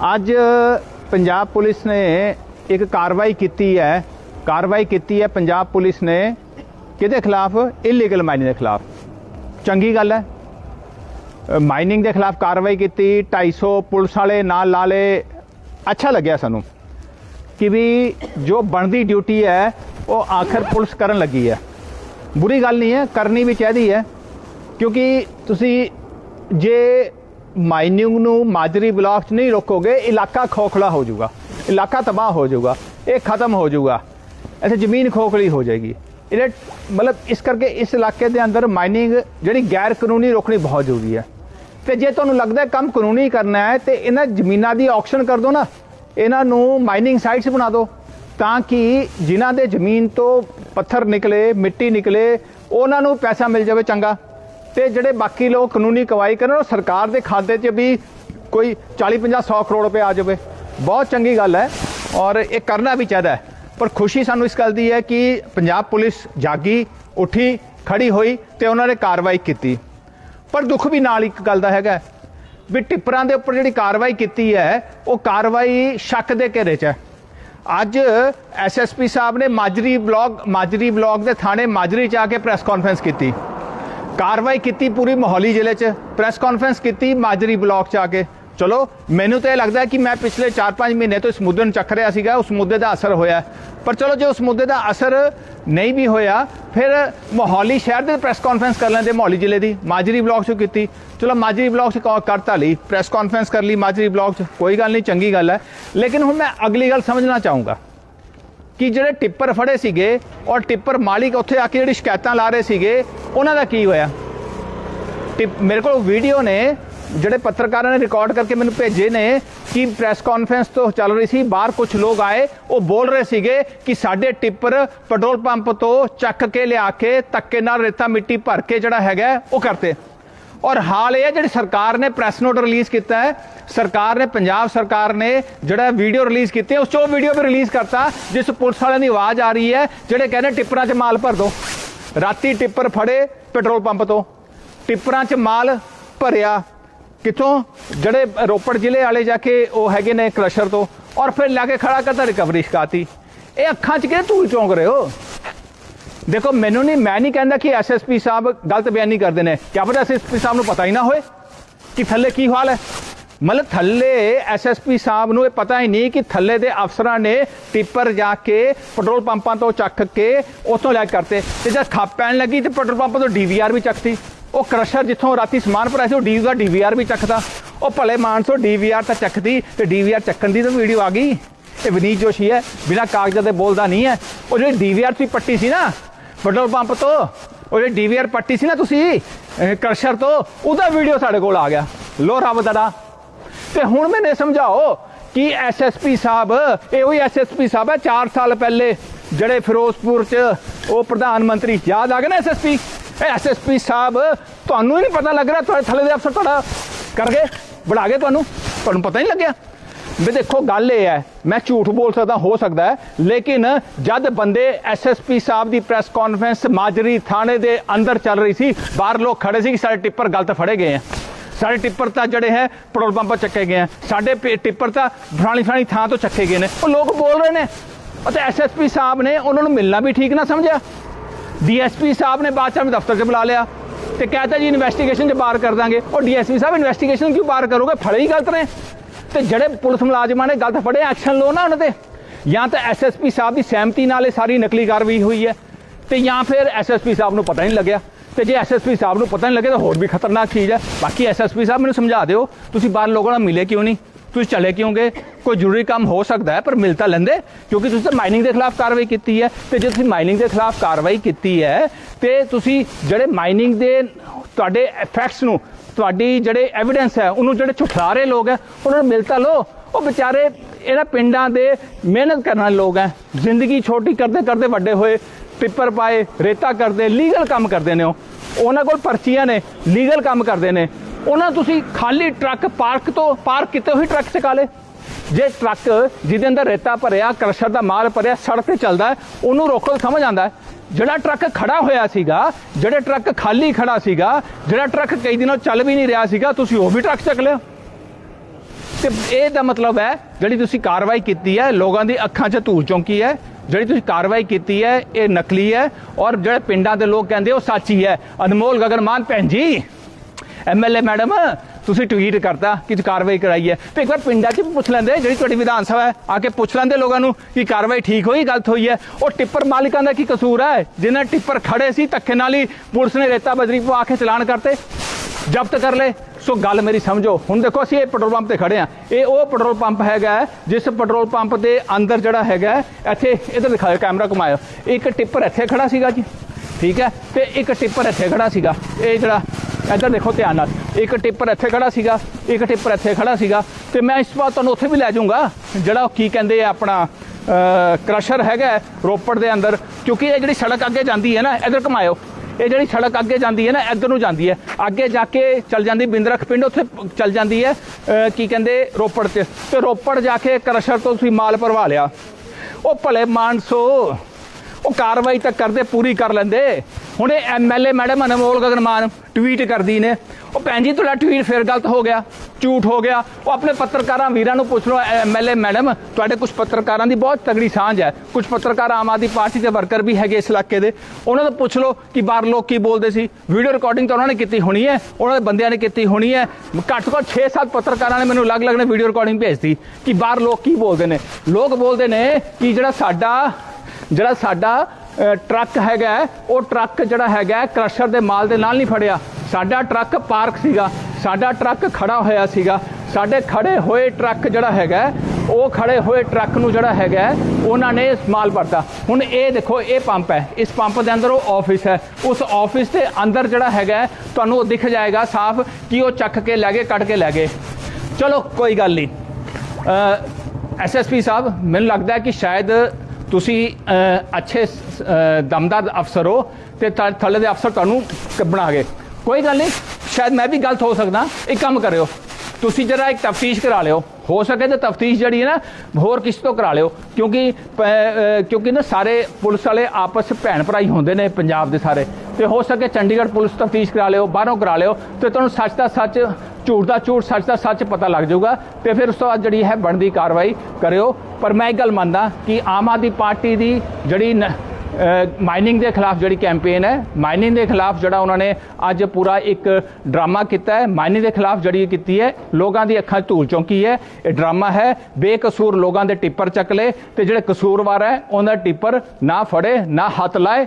ਅੱਜ ਪੰਜਾਬ ਪੁਲਿਸ ਨੇ ਇੱਕ ਕਾਰਵਾਈ ਕੀਤੀ ਹੈ। ਕਾਰਵਾਈ ਕੀਤੀ ਹੈ ਪੰਜਾਬ ਪੁਲਿਸ ਨੇ ਕਿਹਦੇ ਖਿਲਾਫ? ਇਲੀਗਲ ਮਾਈਨਿੰਗ ਦੇ ਖਿਲਾਫ। ਚੰਗੀ ਗੱਲ ਹੈ। ਮਾਈਨਿੰਗ ਦੇ ਖਿਲਾਫ ਕਾਰਵਾਈ ਕੀਤੀ। 250 ਪੁਲਿਸ ਵਾਲੇ ਨਾਲ ਲਾ ਲਾਲੇ। ਅੱਛਾ ਲੱਗਿਆ ਸਾਨੂੰ ਕਿ ਵੀ ਜੋ ਬਣਦੀ ਡਿਊਟੀ ਹੈ, ਉਹ ਆਖਰ ਪੁਲਿਸ ਕਰਨ ਲੱਗੀ ਹੈ। ਬੁਰੀ ਗੱਲ ਨਹੀਂ ਹੈ, ਕਰਨੀ ਵੀ ਚਾਹੀਦੀ ਹੈ। ਕਿਉਂਕਿ ਤੁਸੀਂ ਜੇ ਮਾਈਨਿੰਗ ਨੂੰ ਮਾਜਰੀ ਬਲਾਕ 'ਚ ਨਹੀਂ ਰੋਕੋਗੇ, ਇਲਾਕਾ ਖੋਖਲਾ ਹੋ ਜਾਊਗਾ। ਇਲਾਕਾ ਤਬਾਹ ਹੋ ਜਾਊਗਾ, ਇਹ ਖਤਮ ਹੋ ਜਾਊਗਾ। ਇੱਥੇ ਜ਼ਮੀਨ ਖੋਖਲੀ ਹੋ ਜਾਏਗੀ। ਇਹਦੇ ਮਤਲਬ ਇਸ ਕਰਕੇ ਇਸ ਇਲਾਕੇ ਦੇ ਅੰਦਰ ਮਾਈਨਿੰਗ ਜਿਹੜੀ ਗੈਰ ਕਾਨੂੰਨੀ ਰੋਕਣੀ ਬਹੁਤ ਜ਼ਰੂਰੀ ਹੈ। ਤੇ ਜੇ ਤੁਹਾਨੂੰ ਲੱਗਦਾ ਕੰਮ ਕਾਨੂੰਨੀ ਕਰਨਾ ਹੈ, ਤੇ ਇਹਨਾਂ ਜ਼ਮੀਨਾਂ ਦੀ ਆਕਸ਼ਨ ਕਰ ਦਿਓ ਨਾ। ਇਹਨਾਂ ਨੂੰ ਮਾਈਨਿੰਗ ਸਾਈਟਸ ਬਣਾ ਦਿਓ, ਤਾਂ ਕਿ ਜਿਨ੍ਹਾਂ ਦੇ ਜ਼ਮੀਨ ਤੋਂ ਪੱਥਰ ਨਿਕਲੇ, ਮਿੱਟੀ ਨਿਕਲੇ, ਉਹਨਾਂ ਨੂੰ ਪੈਸਾ ਮਿਲ ਜਾਵੇ ਚੰਗਾ। ਤੇ ਜਿਹੜੇ ਬਾਕੀ ਲੋਕ ਕਾਨੂੰਨੀ ਕਵਾਈ ਕਰਨ, ਉਹ ਸਰਕਾਰ ਦੇ ਖਾਤੇ 'ਚ ਵੀ ਕੋਈ 40 50 100 ਕਰੋੜ ਰੁਪਏ ਆ ਜਾਵੇ। ਬਹੁਤ ਚੰਗੀ ਗੱਲ ਹੈ ਔਰ ਇਹ ਕਰਨਾ ਵੀ ਚਾਹੀਦਾ ਹੈ। ਪਰ ਖੁਸ਼ੀ ਸਾਨੂੰ ਇਸ ਗੱਲ ਦੀ ਹੈ ਕਿ ਪੰਜਾਬ ਪੁਲਿਸ ਜਾਗੀ, ਉੱਠੀ, ਖੜੀ ਹੋਈ ਤੇ ਉਹਨਾਂ ਨੇ ਕਾਰਵਾਈ ਕੀਤੀ। ਪਰ ਦੁੱਖ ਵੀ ਨਾਲ ਇੱਕ ਗੱਲ ਦਾ ਹੈਗਾ ਵੀ ਟਿੱਪਰਾਂ ਦੇ ਉੱਪਰ ਜਿਹੜੀ ਕਾਰਵਾਈ ਕੀਤੀ ਹੈ, ਉਹ ਕਾਰਵਾਈ ਸ਼ੱਕ ਦੇ ਘੇਰੇ 'ਚ ਹੈ। ਅੱਜ ਐਸਐਸਪੀ ਸਾਹਿਬ ਨੇ ਮਾਜਰੀ ਬਲਾਕ ਮਾਜਰੀ ਬਲਾਕ ਦੇ ਥਾਣੇ ਮਾਜਰੀ 'ਚ ਆ ਕੇ ਪ੍ਰੈਸ ਕਾਨਫਰੰਸ ਕੀਤੀ। ਕਾਰਵਾਈ ਕੀਤੀ ਪੂਰੀ ਮੋਹਾਲੀ ਜ਼ਿਲ੍ਹੇ 'ਚ ਪ੍ਰੈਸ ਕਾਨਫਰੰਸ ਕੀਤੀ ਮਾਜਰੀ ਬਲਾਕ 'ਚ ਆ ਕੇ। ਚਲੋ, ਮੈਨੂੰ ਤਾਂ ਇਹ ਲੱਗਦਾ ਕਿ ਮੈਂ ਪਿਛਲੇ 4-5 ਮਹੀਨੇ ਤੋਂ ਇਸ ਮੁੱਦੇ ਨੂੰ ਚੱਕ ਰਿਹਾ ਸੀਗਾ, ਉਸ ਮੁੱਦੇ ਦਾ ਅਸਰ ਹੋਇਆ। ਪਰ ਚਲੋ, ਜੇ ਉਸ ਮੁੱਦੇ ਦਾ ਅਸਰ ਨਹੀਂ ਵੀ ਹੋਇਆ, ਫਿਰ ਮੋਹਾਲੀ ਸ਼ਹਿਰ ਦੇ ਪ੍ਰੈਸ ਕਾਨਫਰੰਸ ਕਰ ਲੈਂਦੇ ਮੋਹਾਲੀ ਜ਼ਿਲ੍ਹੇ ਦੀ, ਮਾਜਰੀ ਬਲਾਕ 'ਚ ਕੀਤੀ। ਚਲੋ, ਮਾਜਰੀ ਬਲਾਕ 'ਚ ਕਾ- ਕਰਤਾ ਲਈ ਪ੍ਰੈਸ ਕਾਨਫਰੰਸ ਕਰ ਲਈ ਮਾਜਰੀ ਬਲਾਕ 'ਚ, ਕੋਈ ਗੱਲ ਨਹੀਂ, ਚੰਗੀ ਗੱਲ ਹੈ। ਲੇਕਿਨ ਹੁਣ ਮੈਂ ਅਗਲੀ ਗੱਲ ਸਮਝਣਾ ਚਾਹੂੰਗਾ। ਕਿ ਜਿਹੜੇ ਟਿੱਪਰ ਫੜੇ ਸੀਗੇ ਔਰ ਟਿੱਪਰ ਮਾਲਿਕ ਉੱਥੇ ਆ ਕੇ ਜਿਹੜੀ ਸ਼ਿਕਾਇਤਾਂ ਲਾ ਰਹੇ ਸੀਗੇ, ਉਹਨਾਂ ਦਾ ਕੀ ਹੋਇਆ? ਟਿਪ, ਮੇਰੇ ਕੋਲ ਵੀਡੀਓ ਨੇ, ਜਿਹੜੇ ਪੱਤਰਕਾਰਾਂ ਨੇ ਰਿਕਾਰਡ ਕਰਕੇ ਮੈਨੂੰ ਭੇਜੇ ਨੇ ਕਿ ਪ੍ਰੈਸ ਕਾਨਫਰੰਸ ਤੋਂ ਚੱਲ ਰਹੀ ਸੀ, ਬਾਹਰ ਕੁਝ ਲੋਕ ਆਏ, ਉਹ ਬੋਲ ਰਹੇ ਸੀਗੇ ਕਿ ਸਾਡੇ ਟਿੱਪਰ ਪੈਟਰੋਲ ਪੰਪ ਤੋਂ ਚੱਕ ਕੇ ਲਿਆ ਕੇ ਧੱਕੇ ਨਾਲ ਰੇਤਾ ਮਿੱਟੀ ਭਰ ਕੇ ਜਿਹੜਾ ਹੈਗਾ, ਉਹ ਕਰਤੇ। ਔਰ ਹਾਲ ਇਹ ਹੈ, ਜਿਹੜੀ ਸਰਕਾਰ ਨੇ ਪ੍ਰੈਸ ਨੋਟ ਰਿਲੀਜ਼ ਕੀਤਾ ਹੈ, ਸਰਕਾਰ ਨੇ, ਪੰਜਾਬ ਸਰਕਾਰ ਨੇ ਜਿਹੜਾ ਵੀਡੀਓ ਰਿਲੀਜ਼ ਕੀਤੀ ਉਸ ਚੋਂ ਵੀਡੀਓ ਵੀ ਰਿਲੀਜ਼ ਕਰਤਾ, ਜਿਸ ਪੁਲਿਸ ਵਾਲਿਆਂ ਦੀ ਆਵਾਜ਼ ਆ ਰਹੀ ਹੈ, ਜਿਹੜੇ ਕਹਿੰਦੇ ਟਿੱਪਰਾਂ 'ਚ ਮਾਲ ਭਰ ਦੋ। ਰਾਤੀ ਟਿੱਪਰ ਫੜੇ ਪੈਟਰੋਲ ਪੰਪ ਤੋਂ। ਟਿੱਪਰਾਂ 'ਚ ਮਾਲ ਭਰਿਆ। ਕਿੱਥੋਂ? ਜਿਹੜੇ ਰੋਪੜ ਜ਼ਿਲ੍ਹੇ ਵਾਲੇ ਜਾ ਕੇ ਉਹ ਹੈਗੇ ਨੇ ਕਲਸ਼ਰ ਤੋਂ। ਔਰ ਫਿਰ ਲਾ ਕੇ ਖੜਾ ਕਰਤਾ ਰਿਕਵਰੀ ਸ਼ਿਕਾਤੀ ਇਹ ਅੱਖਾਂ 'ਚ ਕਿਹਦੇ ਧੂਲ ਚੌਂਕ ਰਹੇ ਹੋ? ਦੇਖੋ, ਮੈਨੂੰ ਨਹੀਂ, ਮੈਂ ਨਹੀਂ ਕਹਿੰਦਾ ਕਿ ਐਸਐਸਪੀ ਸਾਹਿਬ ਗਲਤ ਬਿਆਨੀ ਕਰਦੇ ਨੇ। ਕਿਆ ਪਤਾ ਐਸਐਸਪੀ ਸਾਹਿਬ ਨੂੰ ਪਤਾ ਹੀ ਨਾ ਹੋਏ ਕਿ ਥੱਲੇ ਕੀ ਹਾਲ ਹੈ। ਮਤਲਬ ਥੱਲੇ ਐਸਐਸਪੀ ਸਾਹਿਬ ਨੂੰ ਇਹ ਪਤਾ ਹੀ ਨਹੀਂ ਕਿ ਥੱਲੇ ਦੇ ਅਫਸਰਾਂ ਨੇ ਟਿੱਪਰ ਜਾ ਕੇ ਪੈਟਰੋਲ ਪੰਪਾਂ ਤੋਂ ਚੱਕ ਕੇ ਉੱਥੋਂ ਲੈ ਕੇ ਕਰਤੇ। ਤੇ ਜਦ ਖੱਪ ਪੈਣ ਲੱਗੀ ਤੇ ਪੈਟਰੋਲ ਪੰਪ ਤੋਂ ਡੀਵੀਆਰ ਵੀ ਚੱਕਤੀ। ਉਹ ਕ੍ਰਸ਼ਰ ਜਿੱਥੋਂ ਰਾਤੀ ਸਮਾਨ ਭਰਾਇਆ ਸੀ, ਉਹ ਡੀ ਦਾ ਡੀਵੀਆਰ ਵੀ ਚੱਕਦਾ ਉਹ ਭਲੇ ਮਾਨਸੋ ਡੀਵੀਆਰ ਤਾਂ ਚੱਕਦੀ ਤੇ ਡੀਵੀਆਰ ਚੱਕਣ ਦੀ ਤਾਂ ਵੀਡੀਓ ਆ ਗਈ। ਇਹ ਵਿਨੀਤ ਜੋਸ਼ੀ ਹੈ, ਬਿਨਾਂ ਕਾਗਜ਼ਾਂ ਦੇ ਬੋਲਦਾ ਨਹੀਂ ਹੈ। ਉਹ ਜਿਹੜੀ ਡੀਵੀਆਰ ਦੀ ਪੱਟੀ ਸੀ ਨਾ ਪੈਟਰੋਲ ਪੰਪ ਤੋਂ, ਉਹ ਜਿਹੜੀ ਡੀਵੀਆਰ ਪੱਟੀ ਸੀ ਨਾ ਤੁਸੀਂ ਕਰਸ਼ਰ ਤੋਂ, ਉਹਦਾ ਵੀਡੀਓ ਸਾਡੇ ਕੋਲ ਆ ਗਿਆ। ਲੋ ਰੱਬ ਦਾ ਤੇ ਹੁਣ ਮੈਨੇ ਸਮਝਾਓ ਕਿ ਐਸਐਸਪੀ ਸਾਹਿਬ, ਇਹ ਉਹੀ ਐਸਐਸਪੀ ਸਾਹਿਬ ਹੈ 4 ਸਾਲ ਪਹਿਲੇ, ਜਿਹੜੇ ਫਿਰੋਜ਼ਪੁਰ ਚ ਉਹ ਪ੍ਰਧਾਨ ਮੰਤਰੀ, ਯਾਦ ਆ ਗਏ ਨਾ ਐਸਐਸਪੀ ਇਹ ਐਸਐਸਪੀ ਸਾਹਿਬ, ਤੁਹਾਨੂੰ ਹੀ ਨਹੀਂ ਪਤਾ ਲੱਗ ਰਿਹਾ, ਤੁਹਾਡੇ ਥੱਲੇ ਦੇ ਅਫਸਰ ਤੁਹਾਡਾ ਕਰ ਗਏ, ਬਣਾ ਗਏ ਤੁਹਾਨੂੰ ਤੁਹਾਨੂੰ ਪਤਾ ਹੀ ਨਹੀਂ ਲੱਗਿਆ। ਵੀ ਦੇਖੋ ਗੱਲ ਇਹ ਹੈ, ਮੈਂ ਝੂਠ ਬੋਲ ਸਕਦਾ, ਹੋ ਸਕਦਾ ਹੈ, ਲੇਕਿਨ ਜਦ ਬੰਦੇ ਐਸਐਸਪੀ ਸਾਹਿਬ ਦੀ ਪ੍ਰੈਸ ਕਾਨਫਰੰਸ ਮਾਜਰੀ ਥਾਣੇ ਦੇ ਅੰਦਰ ਚੱਲ ਰਹੀ ਸੀ, ਬਾਹਰ ਲੋਕ ਖੜੇ ਸੀ ਕਿ ਸਾਡੇ ਟਿੱਪਰ ਗਲਤ ਫੜੇ ਗਏ ਆ ਸਾਡੇ ਟਿੱਪਰ ਤਾਂ ਜਿਹੜੇ ਹੈ, ਪੈਟਰੋਲ ਪੰਪ ਚੱਕੇ ਗਏ ਆ ਸਾਡੇ ਪੇ- ਟਿੱਪਰ ਤਾਂ ਫਲਾਣੀ ਫਲਾਣੀ ਥਾਂ ਤੋਂ ਚੱਕੇ ਗਏ ਨੇ। ਉਹ ਲੋਕ ਬੋਲ ਰਹੇ ਨੇ। ਅਤੇ ਐਸਐਸਪੀ ਸਾਹਿਬ ਨੇ ਉਹਨਾਂ ਨੂੰ ਮਿਲਣਾ ਵੀ ਠੀਕ ਨਾ ਸਮਝਿਆ। ਡੀਐਸਪੀ ਸਾਹਿਬ ਨੇ ਬਾਅਦ ਚ ਦਫ਼ਤਰ 'ਚ ਬੁਲਾ ਲਿਆ। ਤੇ ਕਹਿੰਦਾ ਜੀ ਇਨਵੈਸਟੀਗੇਸ਼ਨ 'ਚ ਬਾਹਰ ਕਰ ਦਾਂਗੇ। ਉਹ ਡੀਐਸਪੀ ਸਾਹਿਬ ਇਨਵੈਸਟੀਗੇਸ਼ਨ ਕਿਉਂ ਬਾਹਰ ਕਰੋਗੇ? ਫੜੇ ਹੀ ਗਲਤ ਨੇ। ਤੇ ਜਿਹੜੇ ਪੁਲਿਸ ਮੁਲਾਜ਼ਮਾਂ ਨੇ ਗਲਤ ਫੜੇ ਐਕਸ਼ਨ ਲਓ ਨਾ ਉਹਨਾਂ ਤੇ। ਜਾਂ ਤਾਂ ਐਸਐਸਪੀ ਸਾਹਿਬ ਦੀ ਸਹਿਮਤੀ ਨਾਲ ਇਹ ਸਾਰੀ ਨਕਲੀ ਕਾਰਵਾਈ ਹੋਈ ਹੈ, ਤੇ ਜਾਂ ਫਿਰ ਐਸਐਸਪੀ ਸਾਹਿਬ ਨੂੰ ਪਤਾ ਨਹੀਂ ਲੱਗਿਆ। ਤੇ ਜੇ ਐਸਐਸਪੀ ਸਾਹਿਬ ਨੂੰ ਪਤਾ ਨਹੀਂ ਲੱਗੇ ਤਾਂ ਹੋਰ ਵੀ ਖਤਰਨਾਕ ਚੀਜ਼ ਹੈ। ਬਾਕੀ ਐਸਐਸਪੀ ਸਾਹਿਬ ਮੈਨੂੰ ਸਮਝਾ ਦਿਓ, ਤੁਸੀਂ ਬਾਹਰ ਲੋਕਾਂ ਨਾਲ ਮਿਲੇ ਕਿਉਂ ਨਹੀਂ? ਤੁਸੀਂ ਚਲੇ ਕਿਉਂਗੇ ਕੋਈ ਜ਼ਰੂਰੀ ਕੰਮ ਹੋ ਸਕਦਾ ਹੈ, ਪਰ ਮਿਲ ਤਾਂ ਲੈਂਦੇ, ਕਿਉਂਕਿ ਤੁਸੀਂ ਤਾਂ ਮਾਈਨਿੰਗ ਦੇ ਖਿਲਾਫ ਕਾਰਵਾਈ ਕੀਤੀ ਹੈ। ਤੇ ਜੇ ਤੁਸੀਂ ਮਾਈਨਿੰਗ ਦੇ ਖਿਲਾਫ ਕਾਰਵਾਈ ਕੀਤੀ ਹੈ, ਤੇ ਤੁਸੀਂ ਜਿਹੜੇ ਮਾਈਨਿੰਗ ਦੇ ਤੁਹਾਡੇ ਫੈਕਟਸ ਨੂੰ, ਤੁਹਾਡੀ ਜਿਹੜੇ ਐਵੀਡੈਂਸ ਹੈ, ਉਹਨੂੰ ਜਿਹੜੇ ਝੁਠਲਾ ਰਹੇ ਲੋਕ ਹੈ, ਉਹਨਾਂ ਨੂੰ ਮਿਲ ਤਾਂ ਲਓ। ਉਹ ਵਿਚਾਰੇ ਇਹਨਾਂ ਪਿੰਡਾਂ ਦੇ ਮਿਹਨਤ ਕਰਨ ਵਾਲੇ ਲੋਕ ਹੈ। ਜ਼ਿੰਦਗੀ ਛੋਟੀ ਕਰਦੇ ਕਰਦੇ ਵੱਡੇ ਹੋਏ ਟਿੱਪਰ ਪਾਏ, ਰੇਤਾ ਕਰਦੇ ਲੀਗਲ ਕੰਮ ਕਰਦੇ ਨੇ ਉਹ। ਉਹਨਾਂ ਕੋਲ ਪਰਚੀਆਂ ਨੇ ਲੀਗਲ ਕੰਮ ਕਰਦੇ ਨੇ। ਉਹਨਾਂ ਨੂੰ ਤੁਸੀਂ ਖਾਲੀ ਟਰੱਕ ਪਾਰਕ ਤੋਂ ਪਾਰਕ ਕੀਤੇ ਹੋਈ ਟਰੱਕ ਚਕਾ ਲੇ ਜੇ ਟਰੱਕ ਜਿਹਦੇ ਅੰਦਰ ਰੇਤਾ ਭਰਿਆ, ਕ੍ਰਸ਼ਰ ਦਾ ਮਾਲ ਭਰਿਆ, ਸੜਕ ਤੇ ਚੱਲਦਾ ਉਹਨੂੰ ਰੋਕੋ ਸਮਝ ਆਉਂਦਾ ਜਿਹੜਾ ਟਰੱਕ ਖੜਾ ਹੋਇਆ ਸੀਗਾ, ਜਿਹੜੇ ਟਰੱਕ ਖਾਲੀ ਖੜਾ ਸੀਗਾ, ਜਿਹੜਾ ਟਰੱਕ ਕਈ ਦਿਨੋਂ ਚੱਲ ਵੀ ਨਹੀਂ ਰਿਹਾ ਸੀਗਾ, ਤੁਸੀਂ ਉਹ ਵੀ ਟਰੱਕ ਚੱਕ ਲਿਆ। ਤੇ ਇਹ ਦਾ ਮਤਲਬ ਹੈ, ਜਿਹੜੀ ਤੁਸੀਂ ਕਾਰਵਾਈ ਕੀਤੀ ਹੈ, ਲੋਕਾਂ ਦੀ ਅੱਖਾਂ 'ਚ ਧੂਲ ਚੌਂਕੀ ਹੈ। ਜਿਹੜੀ ਤੁਸੀਂ ਕਾਰਵਾਈ ਕੀਤੀ ਹੈ, ਇਹ ਨਕਲੀ ਹੈ ਔਰ ਜਿਹੜੇ ਪਿੰਡਾਂ ਦੇ ਲੋਕ ਕਹਿੰਦੇ ਉਹ ਸੱਚੀ ਹੈ ਅਨਮੋਲ ਗਗਨਮਾਨ ਭੈਣ ਜੀ। ਐਮਐਲਏ ਮੈਡਮ ਤੁਸੀਂ ਟਵੀਟ ਕਰਤਾ ਕਿ ਕਾਰਵਾਈ ਕਰਾਈ ਹੈ। ਤੇ ਇੱਕ ਵਾਰ ਪਿੰਡਾਂ 'ਚ ਪੁੱਛ ਲੈਂਦੇ ਜਿਹੜੀ ਤੁਹਾਡੀ ਵਿਧਾਨ ਸਭਾ ਹੈ ਆ ਕੇ ਪੁੱਛ ਲੈਂਦੇ ਲੋਕਾਂ ਨੂੰ ਕਿ ਕਾਰਵਾਈ ਠੀਕ ਹੋਈ ਗਲਤ ਹੋਈ ਹੈ। ਉਹ ਟਿੱਪਰ ਮਾਲਕਾਂ ਦਾ ਕੀ ਕਸੂਰ ਹੈ? ਜਿਨ੍ਹਾਂ ਟਿੱਪਰ ਖੜੇ ਸੀ ਧੱਕੇ ਨਾਲ ਹੀ ਪੁਲਿਸ ਨੇ ਰੇਤਾ ਬਜਰੀ ਪਵਾ ਕੇ ਚਲਾਨ ਕਰਤੇ। ਜ਼ਬਤ ਕਰ ਲਏ। ਸੋ ਗੱਲ ਮੇਰੀ ਸਮਝੋ। ਹੁਣ ਦੇਖੋ ਅਸੀਂ ਇਹ ਪੈਟਰੋਲ ਪੰਪ ਤੇ ਖੜੇ ਆ ਇਹ ਉਹ ਪੈਟਰੋਲ ਪੰਪ ਹੈਗਾ ਜਿਸ ਪੈਟਰੋਲ ਪੰਪ ਦੇ ਅੰਦਰ ਜਿਹੜਾ ਹੈਗਾ ਹੈ, ਇੱਥੇ ਇਧਰ ਦਿਖਾਓ ਕੈਮਰਾ ਘੁਮਾਇਓ। ਇੱਕ ਟਿੱਪਰ ਇੱਥੇ ਖੜਾ ਸੀਗਾ ਜੀ। ਠੀਕ ਹੈ? ਤੇ ਇੱਕ ਟਿੱਪਰ ਇੱਥੇ ਖੜਾ ਸੀਗਾ। ਇਹ ਜਿਹੜਾ ਇੱਧਰ ਦੇਖੋ ਧਿਆਨ ਨਾਲ। ਇੱਕ ਟਿੱਪਰ ਇੱਥੇ ਖੜਾ ਸੀਗਾ, ਇੱਕ ਟਿੱਪਰ ਇੱਥੇ ਖੜਾ ਸੀਗਾ ਤੇ ਮੈਂ ਇਸ ਵਾਰ ਤੁਹਾਨੂੰ ਉੱਥੇ ਵੀ ਲੈ ਜਾਊਂਗਾ, ਜਿਹੜਾ ਉਹ ਕੀ ਕਹਿੰਦੇ ਆ ਆਪਣਾ ਕ੍ਰਸ਼ਰ ਹੈਗਾ ਰੋਪੜ ਦੇ ਅੰਦਰ, ਕਿਉਂਕਿ ਇਹ ਜਿਹੜੀ ਸੜਕ ਅੱਗੇ ਜਾਂਦੀ ਹੈ ਨਾ, ਇੱਧਰ ਘੁਮਾਇਓ। ਇਹ ਜਿਹੜੀ ਸੜਕ ਅੱਗੇ ਜਾਂਦੀ ਹੈ ਨਾ, ਇੱਧਰ ਨੂੰ ਜਾਂਦੀ ਹੈ। ਅੱਗੇ ਜਾ ਕੇ ਚੱਲ ਜਾਂਦੀ ਬਿੰਦਰਖ ਪਿੰਡ, ਉੱਥੇ ਚੱਲ ਜਾਂਦੀ ਹੈ ਕੀ ਕਹਿੰਦੇ ਰੋਪੜ ਤੇ ਤੇ ਰੋਪੜ ਜਾ ਕੇ ਕ੍ਰਸ਼ਰ ਤੋਂ ਤੁਸੀਂ ਮਾਲ ਭਰਵਾ ਲਿਆ। ਉਹ ਭਲੇ ਮਾਨਸੋ, ਉਹ ਕਾਰਵਾਈ ਤਾਂ ਕਰਦੇ, ਪੂਰੀ ਕਰ ਲੈਂਦੇ। ਹੁਣ ਇਹ MLA madam Anmol Gagan Maan tweet ਕਰਦੀ ਨੇ, ਉਹ ਭੈਣ ਜੀ ਤੁਹਾਡਾ ਟਵੀਟ ਫਿਰ ਗਲਤ ਹੋ ਗਿਆ, ਝੂਠ ਹੋ ਗਿਆ, ਉਹ ਆਪਣੇ ਪੱਤਰਕਾਰਾਂ ਵੀਰਾਂ ਨੂੰ ਪੁੱਛ ਲਓ ਐਮਐਲਏ ਮੈਡਮ, ਤੁਹਾਡੇ ਕੁਝ ਪੱਤਰਕਾਰਾਂ ਦੀ ਬਹੁਤ ਤਗੜੀ ਸਾਂਝ ਹੈ ਕੁਝ ਪੱਤਰਕਾਰ ਆਮ ਆਦਮੀ ਪਾਰਟੀ ਦੇ ਵਰਕਰ ਵੀ ਹੈਗੇ ਇਸ ਇਲਾਕੇ ਦੇ, ਉਹਨਾਂ ਤੋਂ ਪੁੱਛ ਲਓ ਕਿ ਬਾਹਰ ਲੋਕ ਕੀ ਬੋਲਦੇ ਸੀ ਵੀਡੀਓ ਰਿਕਾਰਡਿੰਗ ਤਾਂ ਉਹਨਾਂ ਨੇ ਕੀਤੀ ਹੋਣੀ ਹੈ, ਉਹਨਾਂ ਦੇ ਬੰਦਿਆਂ ਨੇ ਕੀਤੀ ਹੋਣੀ ਹੈ, ਘੱਟ ਤੋਂ ਘੱਟ 6-7 ਪੱਤਰਕਾਰਾਂ ਨੇ ਮੈਨੂੰ ਅਲੱਗ-ਅਲੱਗ ਨੇ ਵੀਡੀਓ ਰਿਕਾਰਡਿੰਗ ਭੇਜਤੀ ਕਿ ਬਾਹਰ ਲੋਕ ਕੀ ਬੋਲਦੇ ਨੇ, ਲੋਕ ਬੋਲਦੇ ਨੇ ਕਿ ਜਿਹੜਾ ਸਾਡਾ ਜਿਹੜਾ ਸਾਡਾ ਟਰੱਕ ਹੈਗਾ ਉਹ ਟਰੱਕ ਜਿਹੜਾ ਹੈਗਾ ਹੈ, ਕ੍ਰਸ਼ਰ ਦੇ ਮਾਲ ਦੇ ਨਾਲ ਨਹੀਂ ਫੜਿਆ। ਸਾਡਾ ਟਰੱਕ ਪਾਰਕ ਸੀਗਾ ਸਾਡਾ ਟਰੱਕ ਖੜਾ ਹੋਇਆ ਸੀਗਾ। ਸਾਡੇ ਖੜੇ ਹੋਏ ਟਰੱਕ ਜਿਹੜਾ ਹੈਗਾ ਉਹ ਖੜੇ ਹੋਏ ਟਰੱਕ ਨੂੰ ਜਿਹੜਾ ਹੈਗਾ ਉਹਨਾਂ ਨੇ ਮਾਲ ਭਰਤਾ। ਹੁਣ ਇਹ ਦੇਖੋ ਇਹ ਪੰਪ ਹੈ। ਇਸ ਪੰਪ ਦੇ ਅੰਦਰ ਉਹ ਆਫਿਸ ਹੈ। ਉਸ ਆਫਿਸ ਦੇ ਅੰਦਰ ਜਿਹੜਾ ਹੈਗਾ ਤੁਹਾਨੂੰ ਉਹ ਦਿਖ ਜਾਏਗਾ ਸਾਫ਼ ਕਿ ਉਹ ਚੱਕ ਕੇ ਲੈ ਗਏ ਕੱਢ ਕੇ ਲੈ ਗਏ। ਚਲੋ ਕੋਈ ਗੱਲ ਨਹੀਂ। ਐਸਐਸਪੀ ਸਾਹਿਬ ਮੈਨੂੰ ਲੱਗਦਾ ਕਿ ਸ਼ਾਇਦ ਤੁਸੀਂ ਅੱਛੇ ਦਮਦਾਰ ਅਫਸਰ ਹੋ ਤੇ ਥੱਲੇ ਦੇ ਅਫਸਰ ਤੁਹਾਨੂੰ ਬਣਾ ਗਏ। ਕੋਈ ਗੱਲ ਨਹੀਂ, ਸ਼ਾਇਦ ਮੈਂ ਵੀ ਗਲਤ ਹੋ ਸਕਦਾ। ਇੱਕ ਕੰਮ ਕਰਿਓ। ਤੁਸੀਂ ਜਰਾ ਇੱਕ ਤਫਤੀਸ਼ ਕਰਾ ਲਿਓ। ਹੋ ਸਕੇ ਤਾਂ ਤਫਤੀਸ਼ ਜਿਹੜੀ ਹੈ ਨਾ, ਹੋਰ ਕਿਸੇ ਤੋਂ ਕਰਾ ਲਿਓ। ਕਿਉਂਕਿ ਕਿਉਂਕਿ ਨਾ ਸਾਰੇ ਪੁਲਿਸ ਵਾਲੇ ਆਪਸ ਭੈਣ ਭਰਾ ਹੀ ਹੁੰਦੇ ਨੇ ਪੰਜਾਬ ਦੇ ਸਾਰੇ। ਤੇ ਹੋ ਸਕੇ ਚੰਡੀਗੜ੍ਹ ਪੁਲਿਸ ਤਫਤੀਸ਼ ਕਰਾ ਲਿਓ, ਬਾਹਰੋਂ ਕਰਾ ਲਿਓ, ਤੇ ਤੁਹਾਨੂੰ ਸੱਚ ਦਾ ਸੱਚ, ਝੂਠ ਦਾ ਝੂਠ, ਸੱਚ ਦਾ ਸੱਚ ਪਤਾ ਲੱਗ ਜਾਊਗਾ। ਤੇ ਫਿਰ ਉਸ ਤੋਂ ਬਾਅਦ ਜਿਹੜੀ ਹੈ ਬਣਦੀ ਕਾਰਵਾਈ ਕਰਿਓ। ਪਰ ਮੈਂ ਇੱਕ ਗੱਲ ਮੰਨਦਾ ਕਿ ਆਮ ਆਦਮੀ ਪਾਰਟੀ ਦੀ ਜਿਹੜੀ ਨ- ਮਾਈਨਿੰਗ ਦੇ ਖਿਲਾਫ ਜਿਹੜੀ ਕੈਂਪੇਨ ਹੈ, ਮਾਈਨਿੰਗ ਦੇ ਖਿਲਾਫ ਜਿਹੜਾ ਉਹਨਾਂ ਨੇ ਅੱਜ ਪੂਰਾ ਇੱਕ ਡਰਾਮਾ ਕੀਤਾ ਹੈ, ਮਾਈਨਿੰਗ ਦੇ ਖਿਲਾਫ ਜਿਹੜੀ ਕੀਤੀ ਹੈ, ਲੋਕਾਂ ਦੀ ਅੱਖਾਂ ਧੂਲ ਚੌਂਕੀ ਹੈ। ਇਹ ਡਰਾਮਾ ਹੈ, ਬੇਕਸੂਰ ਲੋਕਾਂ ਦੇ ਟਿੱਪਰ ਚੱਕ ਲਏ, ਤੇ ਜਿਹੜੇ ਕਸੂਰਵਾਰ ਹੈ, ਉਹਨਾਂ ਟਿੱਪਰ ਨਾ ਫੜੇ, ਨਾ ਹੱਥ ਲਾਏ